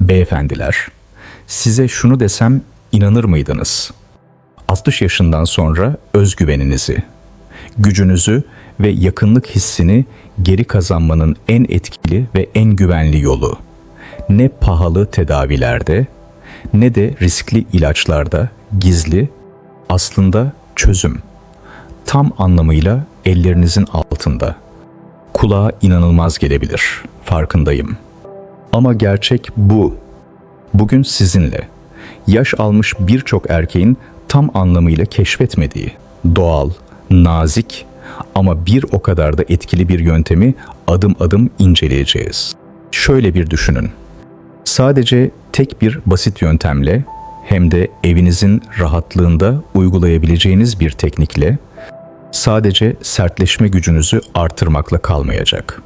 Beyefendiler, size şunu desem inanır mıydınız? 60 yaşından sonra özgüveninizi, gücünüzü ve yakınlık hissini geri kazanmanın en etkili ve en güvenli yolu ne pahalı tedavilerde ne de riskli ilaçlarda gizli aslında çözüm. Tam anlamıyla ellerinizin altında. Kulağa inanılmaz gelebilir. Farkındayım. Ama gerçek bu. Bugün sizinle. Yaş almış birçok erkeğin tam anlamıyla keşfetmediği, doğal, nazik ama bir o kadar da etkili bir yöntemi adım adım inceleyeceğiz. Şöyle bir düşünün. Sadece tek bir basit yöntemle hem de evinizin rahatlığında uygulayabileceğiniz bir teknikle sadece sertleşme gücünüzü artırmakla kalmayacak.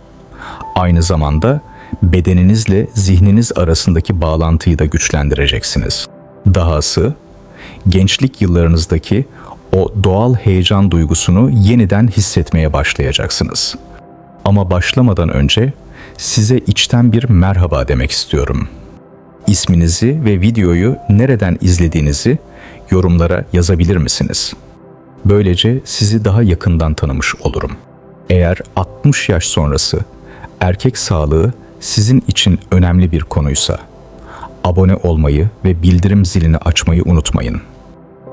Aynı zamanda bedeninizle zihniniz arasındaki bağlantıyı da güçlendireceksiniz. Dahası gençlik yıllarınızdaki o doğal heyecan duygusunu yeniden hissetmeye başlayacaksınız. Ama başlamadan önce size içten bir merhaba demek istiyorum. İsminizi ve videoyu nereden izlediğinizi yorumlara yazabilir misiniz? Böylece sizi daha yakından tanımış olurum. Eğer 60 yaş sonrası erkek sağlığı sizin için önemli bir konuysa abone olmayı ve bildirim zilini açmayı unutmayın.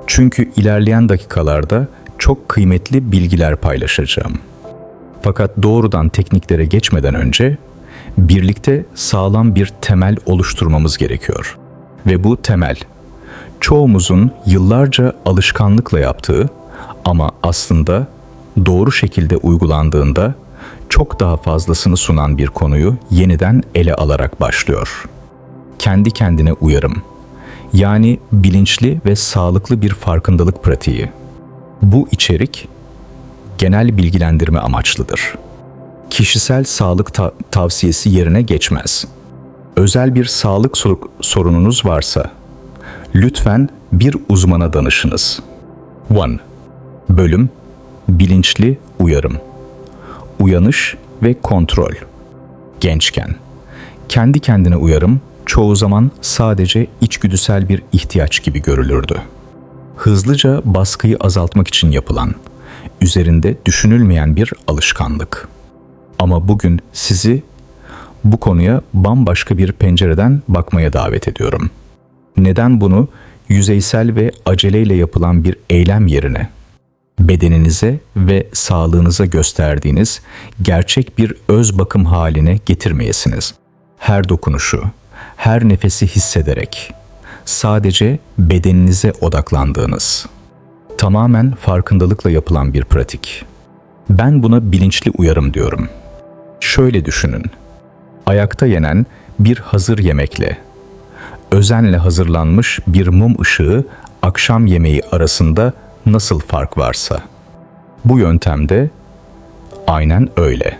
Çünkü ilerleyen dakikalarda çok kıymetli bilgiler paylaşacağım. Fakat doğrudan tekniklere geçmeden önce birlikte sağlam bir temel oluşturmamız gerekiyor. Ve bu temel çoğumuzun yıllarca alışkanlıkla yaptığı ama aslında doğru şekilde uygulandığında çok daha fazlasını sunan bir konuyu yeniden ele alarak başlıyor. Kendi kendine uyarım. Yani bilinçli ve sağlıklı bir farkındalık pratiği. Bu içerik genel bilgilendirme amaçlıdır. Kişisel sağlık ta- tavsiyesi yerine geçmez. Özel bir sağlık sor- sorununuz varsa lütfen bir uzmana danışınız. 1. Bölüm Bilinçli uyarım. Uyanış ve kontrol. Gençken. Kendi kendine uyarım çoğu zaman sadece içgüdüsel bir ihtiyaç gibi görülürdü. Hızlıca baskıyı azaltmak için yapılan, üzerinde düşünülmeyen bir alışkanlık. Ama bugün sizi bu konuya bambaşka bir pencereden bakmaya davet ediyorum. Neden bunu yüzeysel ve aceleyle yapılan bir eylem yerine bedeninize ve sağlığınıza gösterdiğiniz gerçek bir öz bakım haline getirmeyesiniz. Her dokunuşu, her nefesi hissederek sadece bedeninize odaklandığınız tamamen farkındalıkla yapılan bir pratik. Ben buna bilinçli uyarım diyorum. Şöyle düşünün. Ayakta yenen bir hazır yemekle özenle hazırlanmış bir mum ışığı akşam yemeği arasında nasıl fark varsa. Bu yöntemde aynen öyle.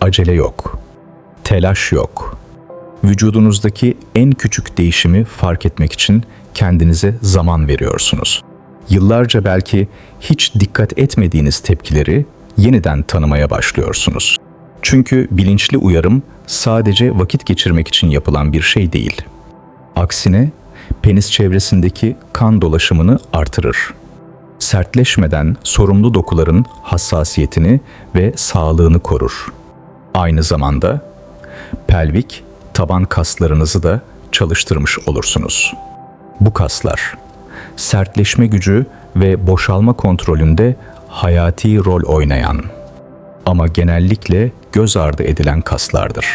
Acele yok. Telaş yok. Vücudunuzdaki en küçük değişimi fark etmek için kendinize zaman veriyorsunuz. Yıllarca belki hiç dikkat etmediğiniz tepkileri yeniden tanımaya başlıyorsunuz. Çünkü bilinçli uyarım sadece vakit geçirmek için yapılan bir şey değil. Aksine penis çevresindeki kan dolaşımını artırır sertleşmeden sorumlu dokuların hassasiyetini ve sağlığını korur. Aynı zamanda pelvik taban kaslarınızı da çalıştırmış olursunuz. Bu kaslar sertleşme gücü ve boşalma kontrolünde hayati rol oynayan ama genellikle göz ardı edilen kaslardır.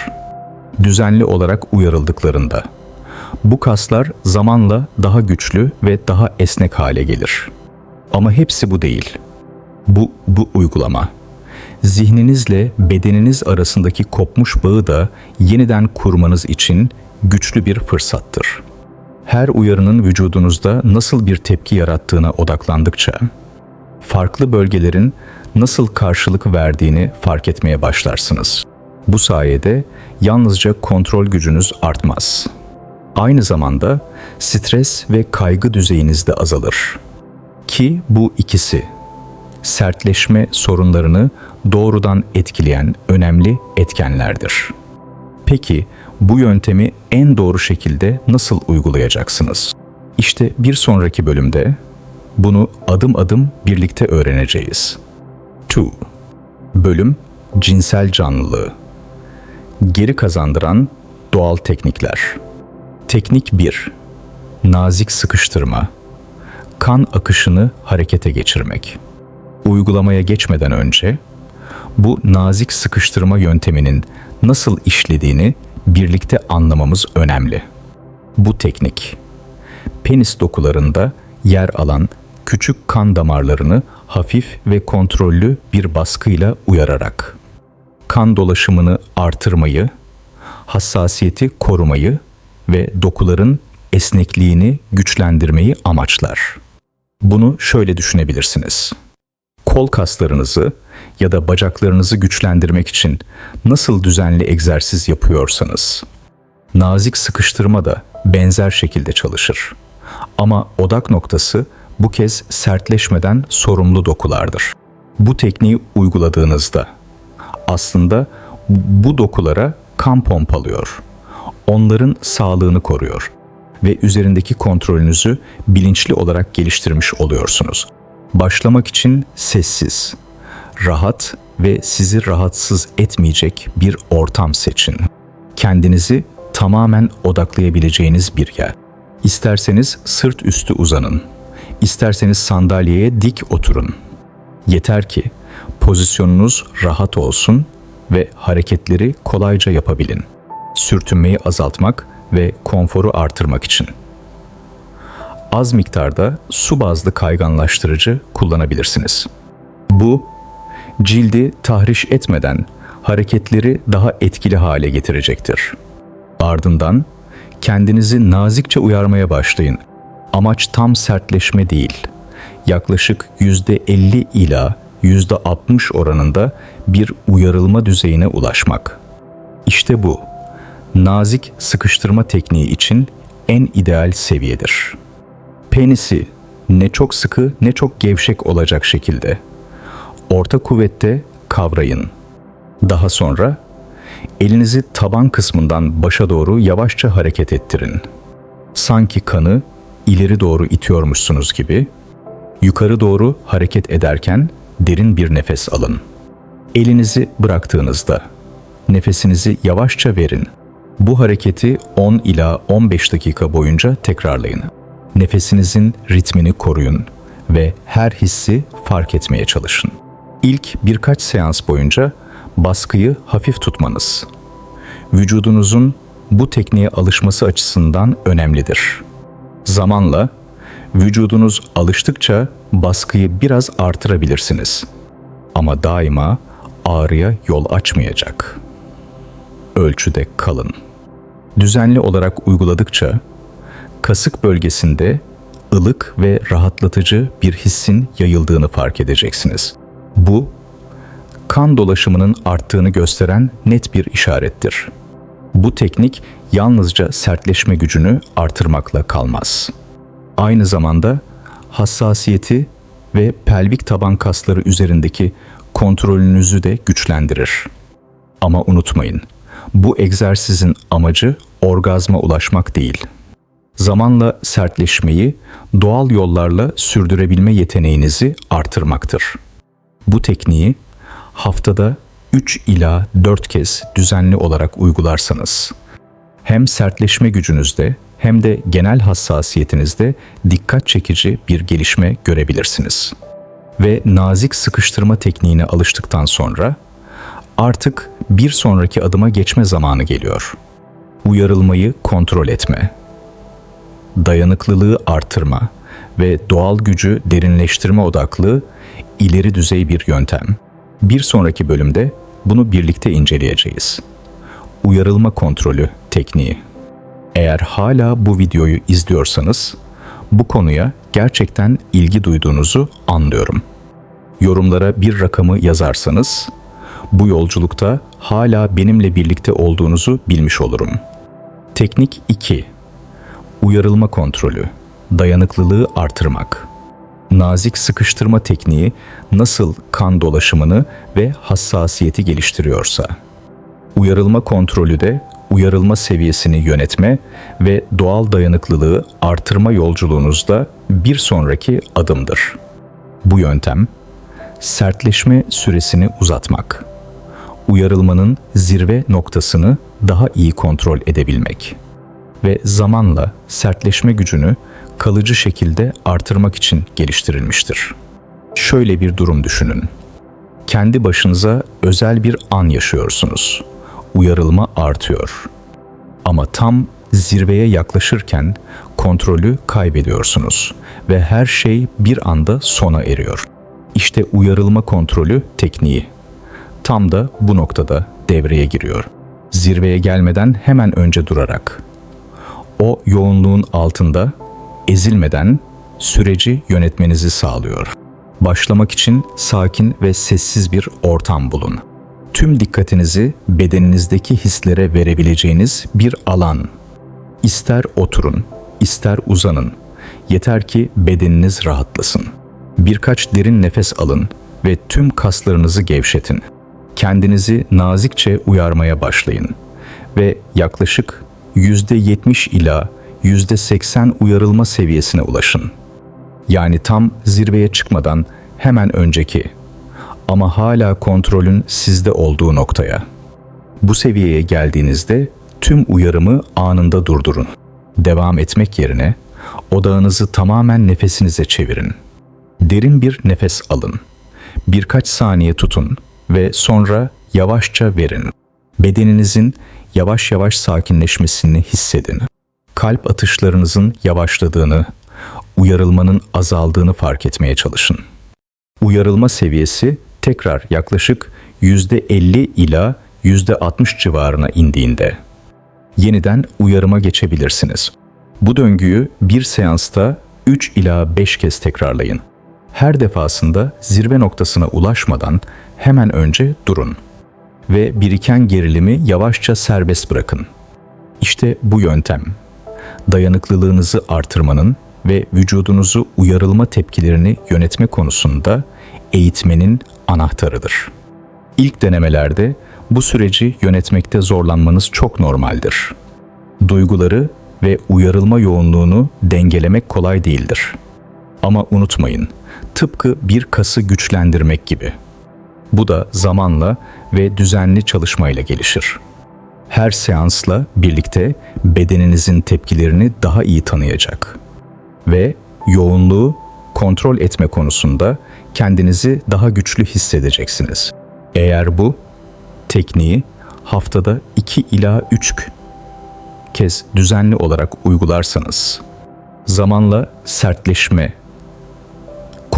Düzenli olarak uyarıldıklarında bu kaslar zamanla daha güçlü ve daha esnek hale gelir.'' Ama hepsi bu değil. Bu, bu uygulama. Zihninizle bedeniniz arasındaki kopmuş bağı da yeniden kurmanız için güçlü bir fırsattır. Her uyarının vücudunuzda nasıl bir tepki yarattığına odaklandıkça, farklı bölgelerin nasıl karşılık verdiğini fark etmeye başlarsınız. Bu sayede yalnızca kontrol gücünüz artmaz. Aynı zamanda stres ve kaygı düzeyiniz de azalır. Ki bu ikisi sertleşme sorunlarını doğrudan etkileyen önemli etkenlerdir. Peki bu yöntemi en doğru şekilde nasıl uygulayacaksınız? İşte bir sonraki bölümde bunu adım adım birlikte öğreneceğiz. 2. Bölüm cinsel canlılığı. Geri kazandıran doğal teknikler. Teknik 1. Nazik sıkıştırma. Kan akışını harekete geçirmek. Uygulamaya geçmeden önce bu nazik sıkıştırma yönteminin nasıl işlediğini birlikte anlamamız önemli. Bu teknik penis dokularında yer alan küçük kan damarlarını hafif ve kontrollü bir baskıyla uyararak kan dolaşımını artırmayı, hassasiyeti korumayı ve dokuların esnekliğini güçlendirmeyi amaçlar. Bunu şöyle düşünebilirsiniz. Kol kaslarınızı ya da bacaklarınızı güçlendirmek için nasıl düzenli egzersiz yapıyorsanız, nazik sıkıştırma da benzer şekilde çalışır. Ama odak noktası bu kez sertleşmeden sorumlu dokulardır. Bu tekniği uyguladığınızda aslında bu dokulara kan pompalıyor. Onların sağlığını koruyor ve üzerindeki kontrolünüzü bilinçli olarak geliştirmiş oluyorsunuz. Başlamak için sessiz, rahat ve sizi rahatsız etmeyecek bir ortam seçin. Kendinizi tamamen odaklayabileceğiniz bir yer. İsterseniz sırt üstü uzanın. İsterseniz sandalyeye dik oturun. Yeter ki pozisyonunuz rahat olsun ve hareketleri kolayca yapabilin. Sürtünmeyi azaltmak ve konforu artırmak için. Az miktarda su bazlı kayganlaştırıcı kullanabilirsiniz. Bu cildi tahriş etmeden hareketleri daha etkili hale getirecektir. Ardından kendinizi nazikçe uyarmaya başlayın. Amaç tam sertleşme değil. Yaklaşık %50 ila %60 oranında bir uyarılma düzeyine ulaşmak. İşte bu nazik sıkıştırma tekniği için en ideal seviyedir. Penisi ne çok sıkı ne çok gevşek olacak şekilde orta kuvvette kavrayın. Daha sonra elinizi taban kısmından başa doğru yavaşça hareket ettirin. Sanki kanı ileri doğru itiyormuşsunuz gibi yukarı doğru hareket ederken derin bir nefes alın. Elinizi bıraktığınızda nefesinizi yavaşça verin. Bu hareketi 10 ila 15 dakika boyunca tekrarlayın. Nefesinizin ritmini koruyun ve her hissi fark etmeye çalışın. İlk birkaç seans boyunca baskıyı hafif tutmanız vücudunuzun bu tekniğe alışması açısından önemlidir. Zamanla vücudunuz alıştıkça baskıyı biraz artırabilirsiniz. Ama daima ağrıya yol açmayacak. Ölçüde kalın. Düzenli olarak uyguladıkça kasık bölgesinde ılık ve rahatlatıcı bir hissin yayıldığını fark edeceksiniz. Bu kan dolaşımının arttığını gösteren net bir işarettir. Bu teknik yalnızca sertleşme gücünü artırmakla kalmaz. Aynı zamanda hassasiyeti ve pelvik taban kasları üzerindeki kontrolünüzü de güçlendirir. Ama unutmayın, bu egzersizin amacı orgazma ulaşmak değil. Zamanla sertleşmeyi doğal yollarla sürdürebilme yeteneğinizi artırmaktır. Bu tekniği haftada 3 ila 4 kez düzenli olarak uygularsanız hem sertleşme gücünüzde hem de genel hassasiyetinizde dikkat çekici bir gelişme görebilirsiniz. Ve nazik sıkıştırma tekniğine alıştıktan sonra artık bir sonraki adıma geçme zamanı geliyor. Uyarılmayı kontrol etme, dayanıklılığı artırma ve doğal gücü derinleştirme odaklı ileri düzey bir yöntem. Bir sonraki bölümde bunu birlikte inceleyeceğiz. Uyarılma kontrolü tekniği. Eğer hala bu videoyu izliyorsanız bu konuya gerçekten ilgi duyduğunuzu anlıyorum. Yorumlara bir rakamı yazarsanız bu yolculukta hala benimle birlikte olduğunuzu bilmiş olurum. Teknik 2. Uyarılma kontrolü. Dayanıklılığı artırmak nazik sıkıştırma tekniği nasıl kan dolaşımını ve hassasiyeti geliştiriyorsa, uyarılma kontrolü de uyarılma seviyesini yönetme ve doğal dayanıklılığı artırma yolculuğunuzda bir sonraki adımdır. Bu yöntem sertleşme süresini uzatmak, uyarılmanın zirve noktasını daha iyi kontrol edebilmek ve zamanla sertleşme gücünü kalıcı şekilde artırmak için geliştirilmiştir. Şöyle bir durum düşünün. Kendi başınıza özel bir an yaşıyorsunuz. Uyarılma artıyor. Ama tam zirveye yaklaşırken kontrolü kaybediyorsunuz ve her şey bir anda sona eriyor. İşte uyarılma kontrolü tekniği. Tam da bu noktada devreye giriyor. Zirveye gelmeden hemen önce durarak. O yoğunluğun altında ezilmeden süreci yönetmenizi sağlıyor. Başlamak için sakin ve sessiz bir ortam bulun. Tüm dikkatinizi bedeninizdeki hislere verebileceğiniz bir alan. İster oturun, ister uzanın. Yeter ki bedeniniz rahatlasın. Birkaç derin nefes alın ve tüm kaslarınızı gevşetin. Kendinizi nazikçe uyarmaya başlayın ve yaklaşık %70 ila %80 uyarılma seviyesine ulaşın. Yani tam zirveye çıkmadan hemen önceki ama hala kontrolün sizde olduğu noktaya. Bu seviyeye geldiğinizde tüm uyarımı anında durdurun. Devam etmek yerine odağınızı tamamen nefesinize çevirin. Derin bir nefes alın. Birkaç saniye tutun ve sonra yavaşça verin. Bedeninizin yavaş yavaş sakinleşmesini hissedin. Kalp atışlarınızın yavaşladığını, uyarılmanın azaldığını fark etmeye çalışın. Uyarılma seviyesi tekrar yaklaşık %50 ila %60 civarına indiğinde yeniden uyarıma geçebilirsiniz. Bu döngüyü bir seansta 3 ila 5 kez tekrarlayın. Her defasında zirve noktasına ulaşmadan hemen önce durun ve biriken gerilimi yavaşça serbest bırakın. İşte bu yöntem dayanıklılığınızı artırmanın ve vücudunuzu uyarılma tepkilerini yönetme konusunda eğitmenin anahtarıdır. İlk denemelerde bu süreci yönetmekte zorlanmanız çok normaldir. Duyguları ve uyarılma yoğunluğunu dengelemek kolay değildir. Ama unutmayın, tıpkı bir kası güçlendirmek gibi. Bu da zamanla ve düzenli çalışmayla gelişir. Her seansla birlikte bedeninizin tepkilerini daha iyi tanıyacak ve yoğunluğu kontrol etme konusunda kendinizi daha güçlü hissedeceksiniz. Eğer bu tekniği haftada 2 ila 3 kez düzenli olarak uygularsanız zamanla sertleşme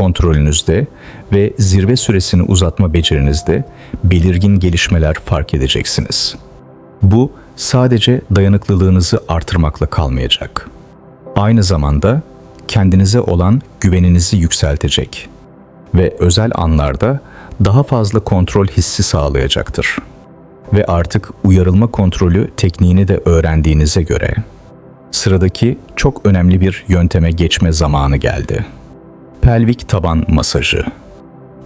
kontrolünüzde ve zirve süresini uzatma becerinizde belirgin gelişmeler fark edeceksiniz. Bu sadece dayanıklılığınızı artırmakla kalmayacak. Aynı zamanda kendinize olan güveninizi yükseltecek ve özel anlarda daha fazla kontrol hissi sağlayacaktır. Ve artık uyarılma kontrolü tekniğini de öğrendiğinize göre sıradaki çok önemli bir yönteme geçme zamanı geldi. Pelvik taban masajı.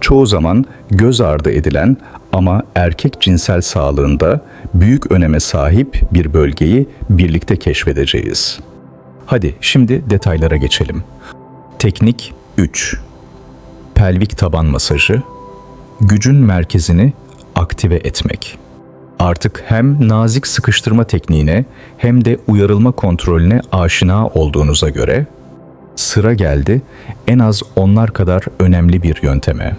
Çoğu zaman göz ardı edilen ama erkek cinsel sağlığında büyük öneme sahip bir bölgeyi birlikte keşfedeceğiz. Hadi şimdi detaylara geçelim. Teknik 3. Pelvik taban masajı. Gücün merkezini aktive etmek. Artık hem nazik sıkıştırma tekniğine hem de uyarılma kontrolüne aşina olduğunuza göre sıra geldi en az onlar kadar önemli bir yönteme.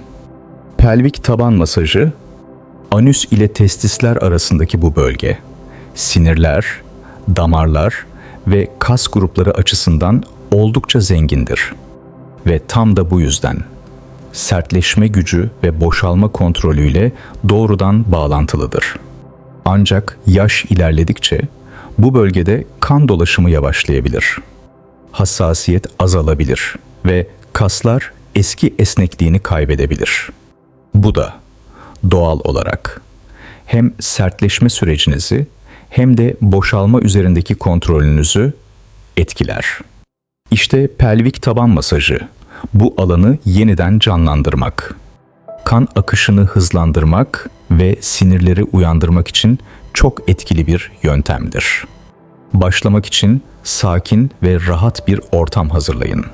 Pelvik taban masajı anüs ile testisler arasındaki bu bölge sinirler, damarlar ve kas grupları açısından oldukça zengindir. Ve tam da bu yüzden sertleşme gücü ve boşalma kontrolüyle doğrudan bağlantılıdır. Ancak yaş ilerledikçe bu bölgede kan dolaşımı yavaşlayabilir. Hassasiyet azalabilir ve kaslar eski esnekliğini kaybedebilir. Bu da doğal olarak hem sertleşme sürecinizi hem de boşalma üzerindeki kontrolünüzü etkiler. İşte pelvik taban masajı bu alanı yeniden canlandırmak, kan akışını hızlandırmak ve sinirleri uyandırmak için çok etkili bir yöntemdir. Başlamak için sakin ve rahat bir ortam hazırlayın.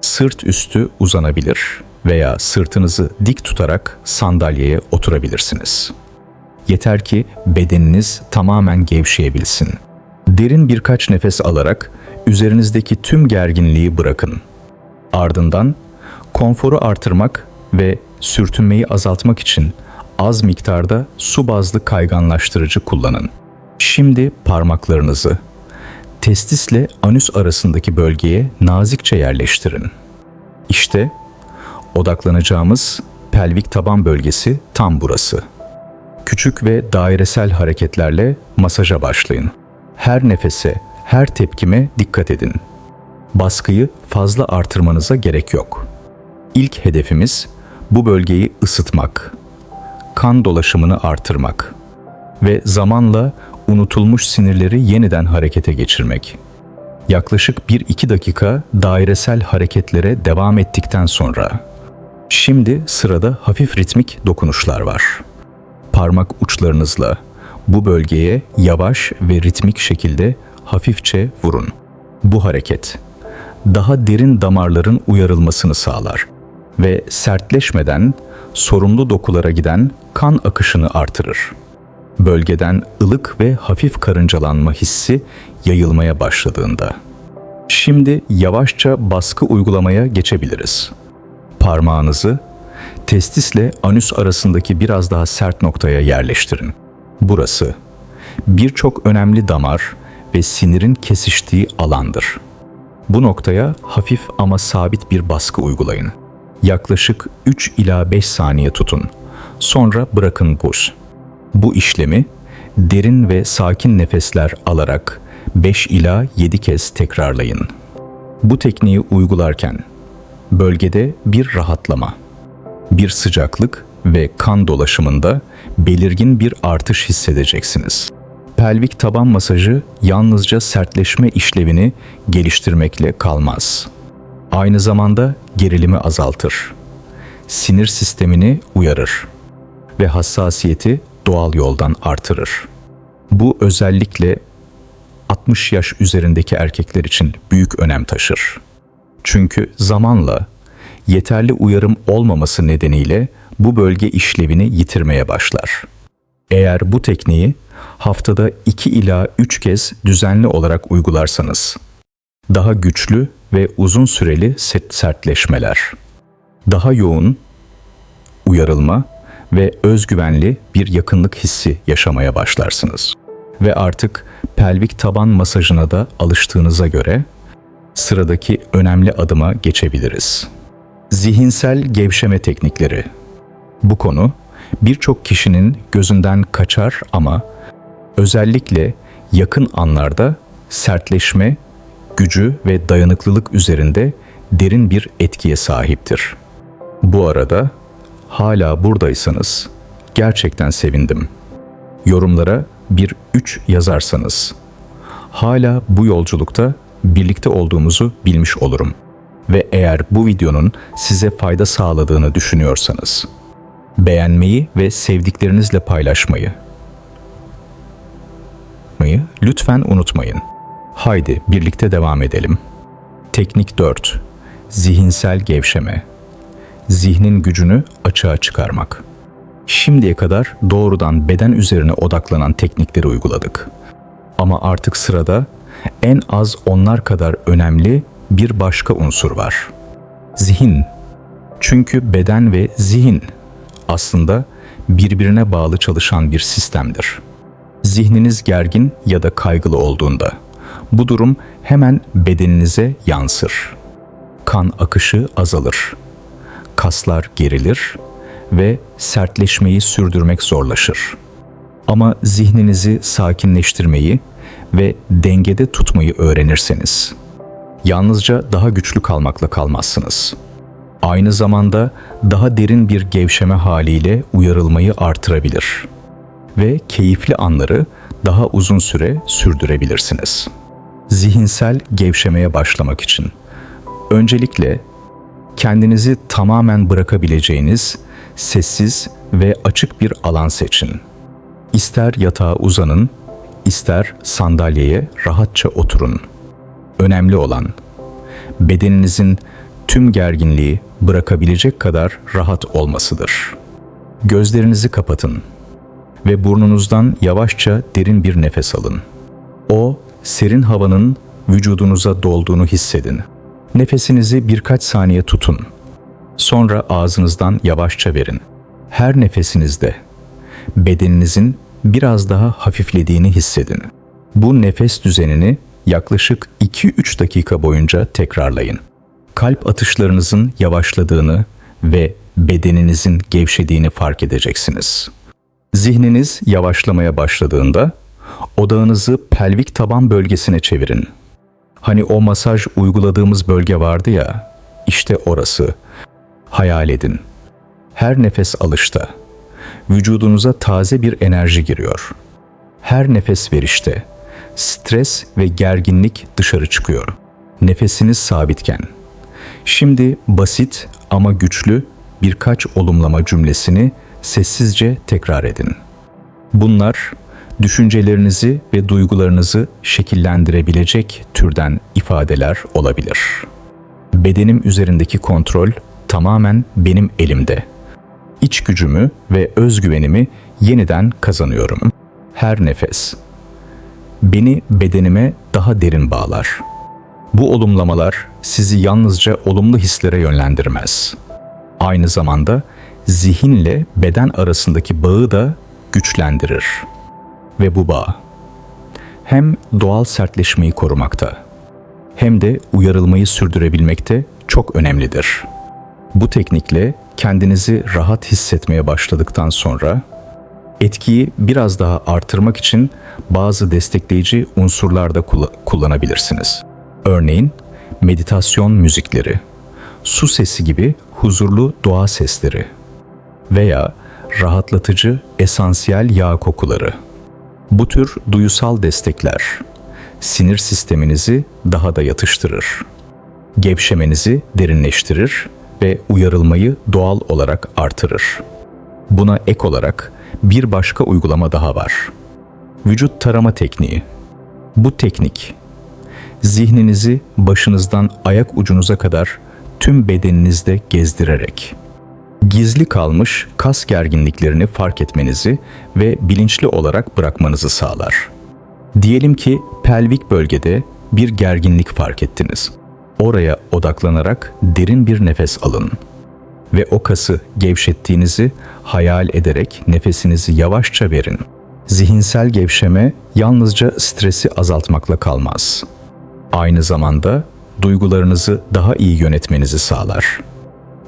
Sırt üstü uzanabilir veya sırtınızı dik tutarak sandalyeye oturabilirsiniz. Yeter ki bedeniniz tamamen gevşeyebilsin. Derin birkaç nefes alarak üzerinizdeki tüm gerginliği bırakın. Ardından konforu artırmak ve sürtünmeyi azaltmak için az miktarda su bazlı kayganlaştırıcı kullanın. Şimdi parmaklarınızı testisle anüs arasındaki bölgeye nazikçe yerleştirin. İşte odaklanacağımız pelvik taban bölgesi tam burası. Küçük ve dairesel hareketlerle masaja başlayın. Her nefese, her tepkime dikkat edin. Baskıyı fazla artırmanıza gerek yok. İlk hedefimiz bu bölgeyi ısıtmak, kan dolaşımını artırmak ve zamanla unutulmuş sinirleri yeniden harekete geçirmek. Yaklaşık 1-2 dakika dairesel hareketlere devam ettikten sonra şimdi sırada hafif ritmik dokunuşlar var. Parmak uçlarınızla bu bölgeye yavaş ve ritmik şekilde hafifçe vurun. Bu hareket daha derin damarların uyarılmasını sağlar ve sertleşmeden sorumlu dokulara giden kan akışını artırır. Bölgeden ılık ve hafif karıncalanma hissi yayılmaya başladığında. Şimdi yavaşça baskı uygulamaya geçebiliriz. Parmağınızı testisle anüs arasındaki biraz daha sert noktaya yerleştirin. Burası birçok önemli damar ve sinirin kesiştiği alandır. Bu noktaya hafif ama sabit bir baskı uygulayın. Yaklaşık 3 ila 5 saniye tutun. Sonra bırakın buz. Bu işlemi derin ve sakin nefesler alarak 5 ila 7 kez tekrarlayın. Bu tekniği uygularken bölgede bir rahatlama, bir sıcaklık ve kan dolaşımında belirgin bir artış hissedeceksiniz. Pelvik taban masajı yalnızca sertleşme işlevini geliştirmekle kalmaz. Aynı zamanda gerilimi azaltır. Sinir sistemini uyarır ve hassasiyeti doğal yoldan artırır. Bu özellikle 60 yaş üzerindeki erkekler için büyük önem taşır. Çünkü zamanla yeterli uyarım olmaması nedeniyle bu bölge işlevini yitirmeye başlar. Eğer bu tekniği haftada 2 ila 3 kez düzenli olarak uygularsanız daha güçlü ve uzun süreli sertleşmeler, daha yoğun uyarılma ve özgüvenli bir yakınlık hissi yaşamaya başlarsınız. Ve artık pelvik taban masajına da alıştığınıza göre sıradaki önemli adıma geçebiliriz. Zihinsel gevşeme teknikleri. Bu konu birçok kişinin gözünden kaçar ama özellikle yakın anlarda sertleşme, gücü ve dayanıklılık üzerinde derin bir etkiye sahiptir. Bu arada hala buradaysanız gerçekten sevindim. Yorumlara bir üç yazarsanız hala bu yolculukta birlikte olduğumuzu bilmiş olurum. Ve eğer bu videonun size fayda sağladığını düşünüyorsanız beğenmeyi ve sevdiklerinizle paylaşmayı lütfen unutmayın. Haydi birlikte devam edelim. Teknik 4. Zihinsel gevşeme. Zihnin gücünü açığa çıkarmak. Şimdiye kadar doğrudan beden üzerine odaklanan teknikleri uyguladık. Ama artık sırada en az onlar kadar önemli bir başka unsur var. Zihin. Çünkü beden ve zihin aslında birbirine bağlı çalışan bir sistemdir. Zihniniz gergin ya da kaygılı olduğunda bu durum hemen bedeninize yansır. Kan akışı azalır. Kaslar gerilir ve sertleşmeyi sürdürmek zorlaşır. Ama zihninizi sakinleştirmeyi ve dengede tutmayı öğrenirseniz yalnızca daha güçlü kalmakla kalmazsınız. Aynı zamanda daha derin bir gevşeme haliyle uyarılmayı artırabilir ve keyifli anları daha uzun süre sürdürebilirsiniz. Zihinsel gevşemeye başlamak için öncelikle kendinizi tamamen bırakabileceğiniz sessiz ve açık bir alan seçin. İster yatağa uzanın, ister sandalyeye rahatça oturun. Önemli olan bedeninizin tüm gerginliği bırakabilecek kadar rahat olmasıdır. Gözlerinizi kapatın ve burnunuzdan yavaşça derin bir nefes alın. O serin havanın vücudunuza dolduğunu hissedin. Nefesinizi birkaç saniye tutun. Sonra ağzınızdan yavaşça verin. Her nefesinizde bedeninizin biraz daha hafiflediğini hissedin. Bu nefes düzenini yaklaşık 2-3 dakika boyunca tekrarlayın. Kalp atışlarınızın yavaşladığını ve bedeninizin gevşediğini fark edeceksiniz. Zihniniz yavaşlamaya başladığında odağınızı pelvik taban bölgesine çevirin. Hani o masaj uyguladığımız bölge vardı ya, işte orası. Hayal edin. Her nefes alışta vücudunuza taze bir enerji giriyor. Her nefes verişte stres ve gerginlik dışarı çıkıyor. Nefesiniz sabitken. Şimdi basit ama güçlü birkaç olumlama cümlesini sessizce tekrar edin. Bunlar düşüncelerinizi ve duygularınızı şekillendirebilecek türden ifadeler olabilir. Bedenim üzerindeki kontrol tamamen benim elimde. İç gücümü ve özgüvenimi yeniden kazanıyorum. Her nefes beni bedenime daha derin bağlar. Bu olumlamalar sizi yalnızca olumlu hislere yönlendirmez. Aynı zamanda zihinle beden arasındaki bağı da güçlendirir. Ve bu bağ hem doğal sertleşmeyi korumakta hem de uyarılmayı sürdürebilmekte çok önemlidir. Bu teknikle kendinizi rahat hissetmeye başladıktan sonra etkiyi biraz daha artırmak için bazı destekleyici unsurlar da kullanabilirsiniz. Örneğin meditasyon müzikleri, su sesi gibi huzurlu doğa sesleri veya rahatlatıcı esansiyel yağ kokuları. Bu tür duyusal destekler sinir sisteminizi daha da yatıştırır. Gevşemenizi derinleştirir ve uyarılmayı doğal olarak artırır. Buna ek olarak bir başka uygulama daha var. Vücut tarama tekniği. Bu teknik zihninizi başınızdan ayak ucunuza kadar tüm bedeninizde gezdirerek gizli kalmış kas gerginliklerini fark etmenizi ve bilinçli olarak bırakmanızı sağlar. Diyelim ki pelvik bölgede bir gerginlik fark ettiniz. Oraya odaklanarak derin bir nefes alın ve o kası gevşettiğinizi hayal ederek nefesinizi yavaşça verin. Zihinsel gevşeme yalnızca stresi azaltmakla kalmaz. Aynı zamanda duygularınızı daha iyi yönetmenizi sağlar.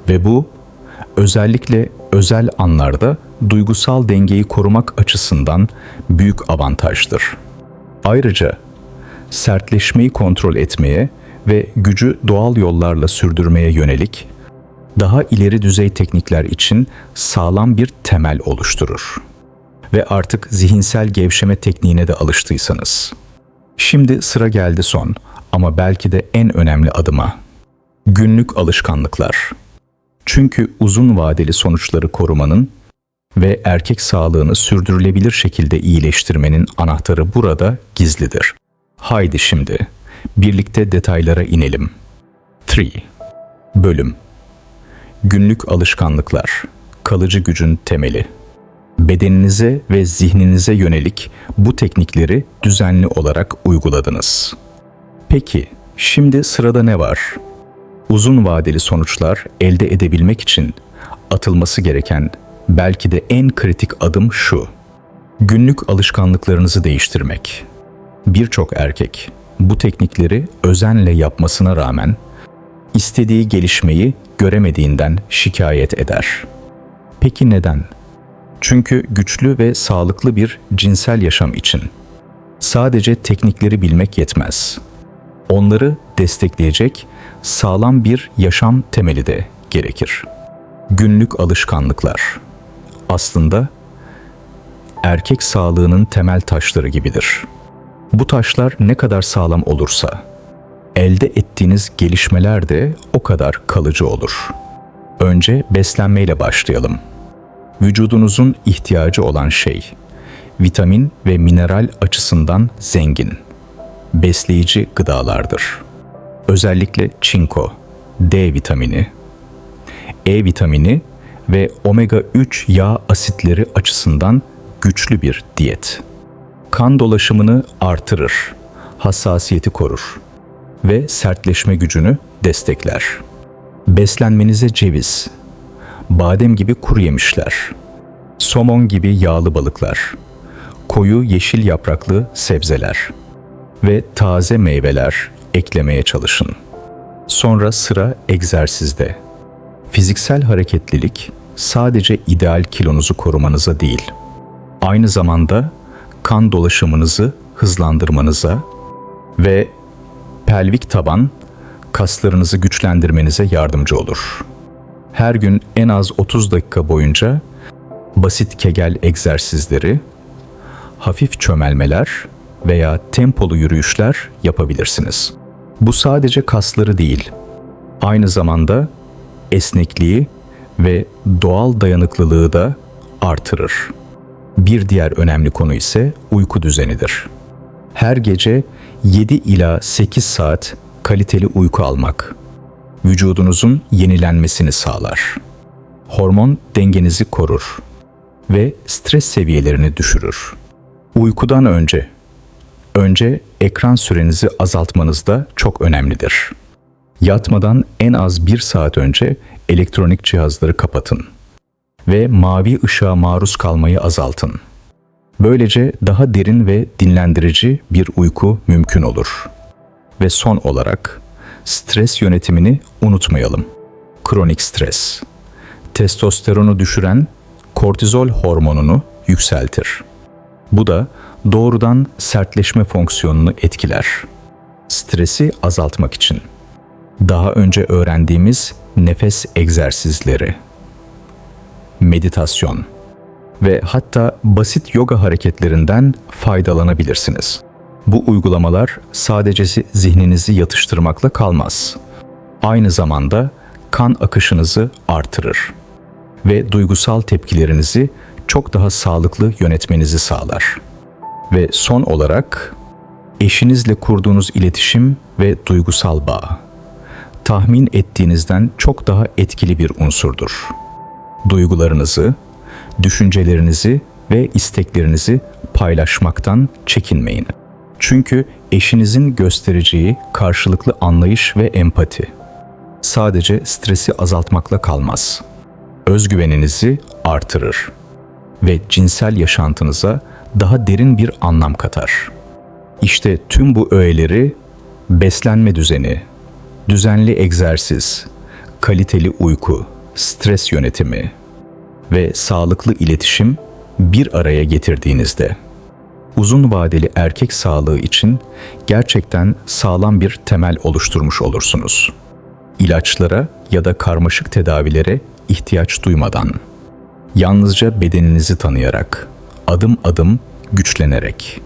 Ve bu özellikle özel anlarda duygusal dengeyi korumak açısından büyük avantajdır. Ayrıca sertleşmeyi kontrol etmeye ve gücü doğal yollarla sürdürmeye yönelik daha ileri düzey teknikler için sağlam bir temel oluşturur. Ve artık zihinsel gevşeme tekniğine de alıştıysanız. Şimdi sıra geldi son ama belki de en önemli adıma. Günlük alışkanlıklar. Çünkü uzun vadeli sonuçları korumanın ve erkek sağlığını sürdürülebilir şekilde iyileştirmenin anahtarı burada gizlidir. Haydi şimdi birlikte detaylara inelim. 3. Bölüm Günlük alışkanlıklar, kalıcı gücün temeli. Bedeninize ve zihninize yönelik bu teknikleri düzenli olarak uyguladınız. Peki, şimdi sırada ne var? Uzun vadeli sonuçlar elde edebilmek için atılması gereken belki de en kritik adım şu. Günlük alışkanlıklarınızı değiştirmek. Birçok erkek bu teknikleri özenle yapmasına rağmen istediği gelişmeyi göremediğinden şikayet eder. Peki neden? Çünkü güçlü ve sağlıklı bir cinsel yaşam için sadece teknikleri bilmek yetmez. Onları destekleyecek sağlam bir yaşam temeli de gerekir. Günlük alışkanlıklar aslında erkek sağlığının temel taşları gibidir. Bu taşlar ne kadar sağlam olursa elde ettiğiniz gelişmeler de o kadar kalıcı olur. Önce beslenmeyle başlayalım. Vücudunuzun ihtiyacı olan şey vitamin ve mineral açısından zengin. Besleyici gıdalardır. Özellikle çinko, D vitamini, E vitamini ve omega 3 yağ asitleri açısından güçlü bir diyet. Kan dolaşımını artırır, hassasiyeti korur ve sertleşme gücünü destekler. Beslenmenize ceviz, badem gibi kuru yemişler, somon gibi yağlı balıklar, koyu yeşil yapraklı sebzeler ve taze meyveler eklemeye çalışın. Sonra sıra egzersizde. Fiziksel hareketlilik sadece ideal kilonuzu korumanıza değil, aynı zamanda kan dolaşımınızı hızlandırmanıza ve pelvik taban kaslarınızı güçlendirmenize yardımcı olur. Her gün en az 30 dakika boyunca basit kegel egzersizleri, hafif çömelmeler veya tempolu yürüyüşler yapabilirsiniz. Bu sadece kasları değil, aynı zamanda esnekliği ve doğal dayanıklılığı da artırır. Bir diğer önemli konu ise uyku düzenidir. Her gece 7 ila 8 saat kaliteli uyku almak vücudunuzun yenilenmesini sağlar. Hormon dengenizi korur ve stres seviyelerini düşürür. Uykudan önce önce ekran sürenizi azaltmanız da çok önemlidir. Yatmadan en az bir saat önce elektronik cihazları kapatın ve mavi ışığa maruz kalmayı azaltın. Böylece daha derin ve dinlendirici bir uyku mümkün olur. Ve son olarak stres yönetimini unutmayalım. Kronik stres. Testosteronu düşüren kortizol hormonunu yükseltir. Bu da doğrudan sertleşme fonksiyonunu etkiler. Stresi azaltmak için. Daha önce öğrendiğimiz nefes egzersizleri, meditasyon ve hatta basit yoga hareketlerinden faydalanabilirsiniz. Bu uygulamalar sadece zihninizi yatıştırmakla kalmaz. Aynı zamanda kan akışınızı artırır ve duygusal tepkilerinizi çok daha sağlıklı yönetmenizi sağlar. Ve son olarak eşinizle kurduğunuz iletişim ve duygusal bağ tahmin ettiğinizden çok daha etkili bir unsurdur. Duygularınızı, düşüncelerinizi ve isteklerinizi paylaşmaktan çekinmeyin. Çünkü eşinizin göstereceği karşılıklı anlayış ve empati sadece stresi azaltmakla kalmaz. Özgüveninizi artırır ve cinsel yaşantınıza daha derin bir anlam katar. İşte tüm bu öğeleri beslenme düzeni, düzenli egzersiz, kaliteli uyku, stres yönetimi ve sağlıklı iletişim bir araya getirdiğinizde uzun vadeli erkek sağlığı için gerçekten sağlam bir temel oluşturmuş olursunuz. İlaçlara ya da karmaşık tedavilere ihtiyaç duymadan, yalnızca bedeninizi tanıyarak, adım adım güçlenerek,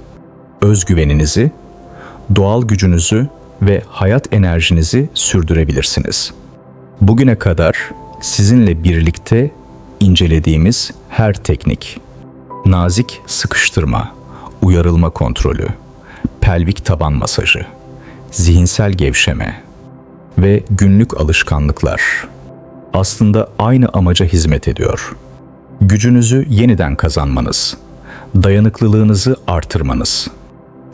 özgüveninizi, doğal gücünüzü ve hayat enerjinizi sürdürebilirsiniz. Bugüne kadar sizinle birlikte incelediğimiz her teknik, nazik sıkıştırma, uyarılma kontrolü, pelvik taban masajı, zihinsel gevşeme ve günlük alışkanlıklar aslında aynı amaca hizmet ediyor. Gücünüzü yeniden kazanmanız, dayanıklılığınızı artırmanız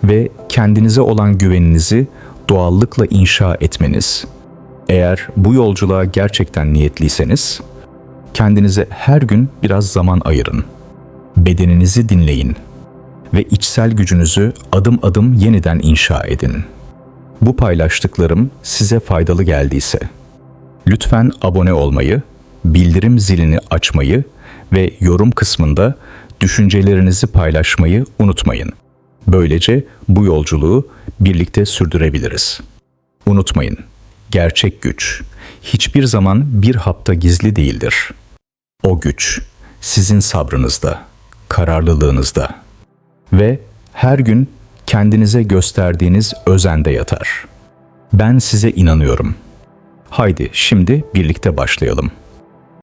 ve kendinize olan güveninizi doğallıkla inşa etmeniz. Eğer bu yolculuğa gerçekten niyetliyseniz, kendinize her gün biraz zaman ayırın. Bedeninizi dinleyin ve içsel gücünüzü adım adım yeniden inşa edin. Bu paylaştıklarım size faydalı geldiyse lütfen abone olmayı, bildirim zilini açmayı ve yorum kısmında düşüncelerinizi paylaşmayı unutmayın. Böylece bu yolculuğu birlikte sürdürebiliriz. Unutmayın, gerçek güç hiçbir zaman bir hapta gizli değildir. O güç sizin sabrınızda, kararlılığınızda ve her gün kendinize gösterdiğiniz özende yatar. Ben size inanıyorum. Haydi şimdi birlikte başlayalım.''